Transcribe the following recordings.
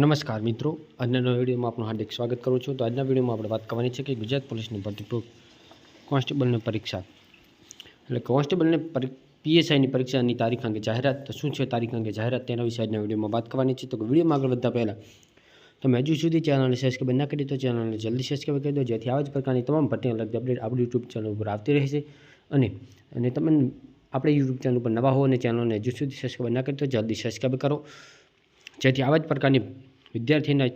નમસ્કાર મિત્રો, આજના વિડીયોમાં આપનું હાર્દિક સ્વાગત કરું છું. તો આજના વિડીયોમાં આપણે વાત કરવાની છે કે ગુજરાત પોલીસની ભરતી કોન્સ્ટેબલની પરીક્ષા. એટલે કોન્સ્ટેબલને પીએસઆઈની પરીક્ષાની તારીખ અંગે જાહેરાત. તો શું છે તારીખ અંગે જાહેરાત? તેના વિશે આજના વિડીયોમાં વાત કરવાની છે. તો વિડીયોમાં આગળ વધતા પહેલાં, તમે હજુ સુધી ચેનલને સબસ્ક્રાઈબ ના કરી તો ચેનલને જલ્દી સબસ્ક્રાઈબ કરી દો. જેથી આવા જ પ્રકારની તમામ ભરતીને લગતી અપડેટ આપણી યુટ્યુબ ચેનલ ઉપર આવતી રહેશે. અને અને તમે આપણે યુટ્યુબ ચેનલ ઉપર નવા હો અને ચેનલને હજુ સુધી સબસ્ક્રાઈબ ના કરી તો જલ્દી સબસ્ક્રાઈબ કરો. જેથી આવા જ પ્રકારની વિદ્યાર્થીના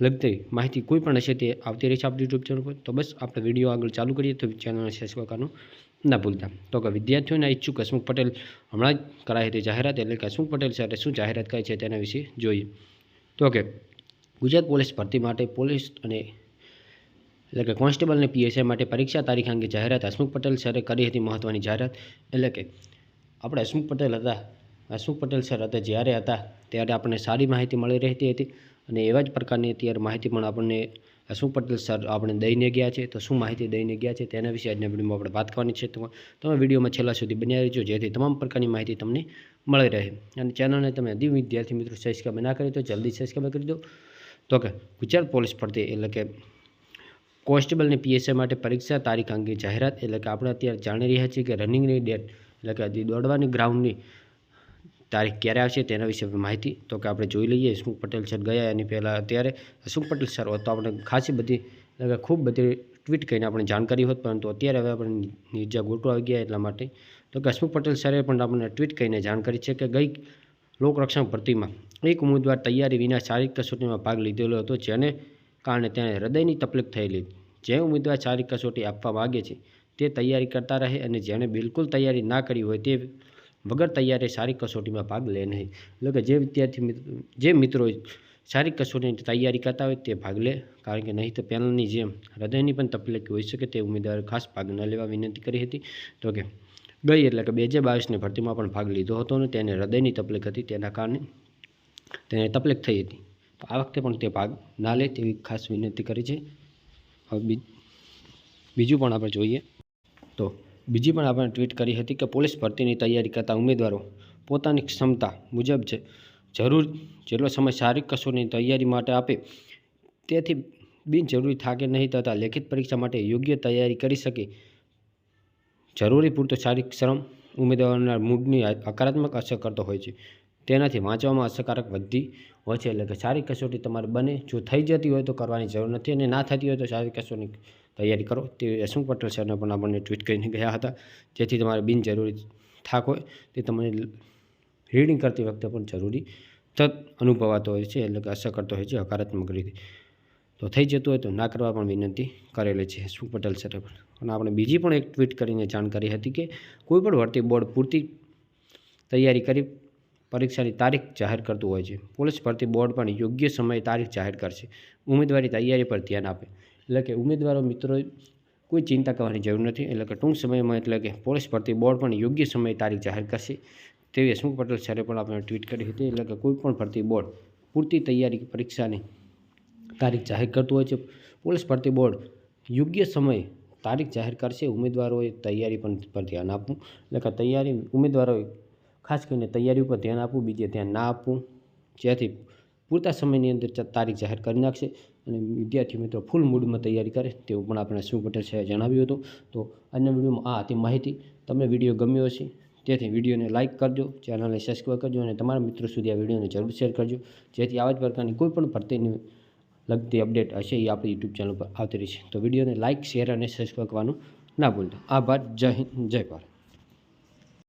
લગતી માહિતી કોઈ પણ હશે તે આવતી રહેશે આપણી યુટ્યુબ ચેનલ પર. તો બસ, આપણે વીડિયો આગળ ચાલુ કરીએ તો ચેનલને સબસ્ક્રાઈબ કરવાનું ના ભૂલતા. તો કે વિદ્યાર્થીઓના ઈચ્છુક હસમુખ પટેલ હમણાં જ કરાઈ હતી જાહેરાત એટલે કે હસમુખ પટેલ સાથે શું જાહેરાત કરી છે તેના વિશે જોઈએ. તો કે ગુજરાત પોલીસ ભરતી માટે પોલીસ અને એટલે કે કોન્સ્ટેબલ અને પીએસઆઈ માટે પરીક્ષા તારીખ અંગે જાહેરાત હસમુખ પટેલ સરે કરી હતી મહત્ત્વની જાહેરાત. એટલે કે આપણે હસમુખ પટેલ હતા હસમુખ પટેલ સર હતા જ્યારે હતા, ત્યારે આપણને સારી માહિતી મળી રહેતી હતી અને એવા જ પ્રકારની અત્યારે માહિતી પણ આપણને અશોક પટેલ સર આપણે દઈને ગયા છે. તો શું માહિતી દઈને ગયા છે તેના વિશે આજના વિડીયોમાં આપણે વાત કરવાની છે. તો તમે વિડીયોમાં છેલ્લા સુધી બન્યા રહેજો, જેથી તમામ પ્રકારની માહિતી તમને મળી રહે. અને ચેનલને તમે હજી વિદ્યાર્થી મિત્રો સબસ્ક્રાઈબ ના કરી તો જલ્દી સબસ્ક્રાઈબ કરી દો. તો કે ગુજરાત પોલીસ ભરતી એટલે કે કોન્સ્ટેબલની પીએસઆઈ માટે પરીક્ષા તારીખ અંગે જાહેરાત, એટલે કે આપણે અત્યારે જાણી રહ્યા છીએ કે રનિંગની ડેટ એટલે કે હજી દોડવાની ગ્રાઉન્ડની તારીખ ક્યારે આવશે તેના વિશે માહિતી. તો કે આપણે જોઈ લઈએ હસમુખ પટેલ સર ગયા એની પહેલાં અત્યારે. હસમુખ પટેલ સર હોત તો આપણે ખાસી બધી ખૂબ બધી ટ્વીટ કરીને આપણે જાણકારી હોત, પરંતુ અત્યારે હવે આપણે નિર્જા ગોટો આવી ગયા એટલા માટે. તો કે હસમુખ પટેલ સરે પણ આપણને ટ્વીટ કરીને જાણકારી છે કે ગઈ લોકરક્ષણ ભરતીમાં એક ઉમેદવાર તૈયારી વિના શારીરિક કસોટીમાં ભાગ લીધેલો હતો, જેને કારણે તેને હૃદયની તકલીફ થયેલી. જે ઉમેદવાર શારીરિક કસોટી આપવા માગે છે તે તૈયારી કરતા રહે અને જેણે બિલકુલ તૈયારી ના કરી હોય તે વગર તૈયારી શારીરિક કસોટીમાં ભાગ લે નહીં. એટલે કે જે વિદ્યાર્થી જે મિત્રો શારીરિક કસોટીની તૈયારી કરતા હોય તે ભાગ લે. કારણ કે નહીં તો પેનલની જેમ હૃદયની પણ તકલીફ હોઈ શકે તે ઉમેદવારે ખાસ ભાગ ન લેવા વિનંતી કરી હતી. તો કે ગઈ એટલે કે બે હજાર બાવીસની ભરતીમાં પણ ભાગ લીધો હતો અને તેને હૃદયની તકલીફ હતી તેના કારણે તેને તકલીફ થઈ હતી. તો આ વખતે પણ તે ભાગ ના લે તેવી ખાસ વિનંતી કરી છે. હવે બીજું પણ આપણે જોઈએ તો બીજી પણ આપણે ટ્વીટ કરી હતી કે પોલીસ ભરતીની તૈયારી કરતા ઉમેદવારો પોતાની ક્ષમતા મુજબ જરૂર જેટલો સમય શારીરિક કસોટીની તૈયારી માટે આપે તેથી બિનજરૂરી થાકે નહીં તથા લેખિત પરીક્ષા માટે યોગ્ય તૈયારી કરી શકે. જરૂરી પૂરતો શારીરિક શ્રમ ઉમેદવારોના મૂડની હકારાત્મક અસર કરતો હોય છે. તેનાથી વાંચવામાં અસરકારક વધતી હોય છે એટલે કે શારીરિક કસોટી તમારે બને જો થઈ જતી હોય તો કરવાની જરૂર નથી અને ના થતી હોય તો શારીરિક કસોટીની તૈયારી કરો. તે યશવંત પટેલ સરને પણ આપણને ટ્વીટ કરીને ગયા હતા. જેથી તમારે બિનજરૂરી થાક હોય તે તમને રીડિંગ કરતી વખતે પણ જરૂરી તત અનુભવાતો હોય છે એટલે કે અસર કરતો હોય છે હકારાત્મક રીતે. તો થઈ જતું હોય તો ના કરવા પણ વિનંતી કરેલી છે યશવંત પટેલ સરે પણ. અને આપણે બીજી પણ એક ટ્વીટ કરીને જાણ કરી હતી કે કોઈ પણ ભરતી બોર્ડ પૂરતી તૈયારી કરી પરીક્ષાની તારીખ જાહેર કરતું હોય છે. પોલીસ ભરતી બોર્ડ પણ યોગ્ય સમયે તારીખ જાહેર કરશે. ઉમેદવારી તૈયારી પર ધ્યાન આપે. એટલે કે ઉમેદવારો મિત્રો, કોઈ ચિંતા કરવાની જરૂર નથી. એટલે કે ટૂંક સમયમાં એટલે કે પોલીસ ભરતી બોર્ડ પણ યોગ્ય સમયે તારીખ જાહેર કરશે. તેવી હસમુખ પટેલ સરે પણ આપણે ટ્વીટ કરી હતી. એટલે કે કોઈ પણ ભરતી બોર્ડ પૂરતી તૈયારી પરીક્ષાની તારીખ જાહેર કરતું હોય છે. પોલીસ ભરતી બોર્ડ યોગ્ય સમયે તારીખ જાહેર કરશે. ઉમેદવારોએ તૈયારી પણ પર ધ્યાન આપવું. એટલે કે તૈયારી ઉમેદવારોએ ખાસ કરીને તૈયારી ઉપર ધ્યાન આપવું, બીજે ધ્યાન ના આપવું. જેથી પૂરતા સમયની અંદર તારીખ જાહેર કરી નાખશે અને વિદ્યાર્થી મિત્રો ફૂલ મૂડમાં તૈયારી કરે તેવું પણ આપણે શું પટેલ સાહેબે જણાવ્યું હતું. તો આજના વિડીયોમાં આ હતી માહિતી. તમને વીડિયો ગમ્યો હશે તેથી વિડીયોને લાઇક કરજો ચેનલને સબસ્ક્રાઈબ કરજો અને તમારા મિત્રો સુધી આ વિડીયોને જરૂર શેર કરજો. જેથી આવા જ પ્રકારની કોઈ પણ ભરતીની લગતી અપડેટ હશે એ આપણી યુટ્યુબ ચેનલ પર આવતી રહેશે તો વિડીયોને લાઇક શેર અને સબસ્ક્રાઈબ કરવાનું ના ભૂલતા. આભાર. જય હિન્દ. જય ભારત.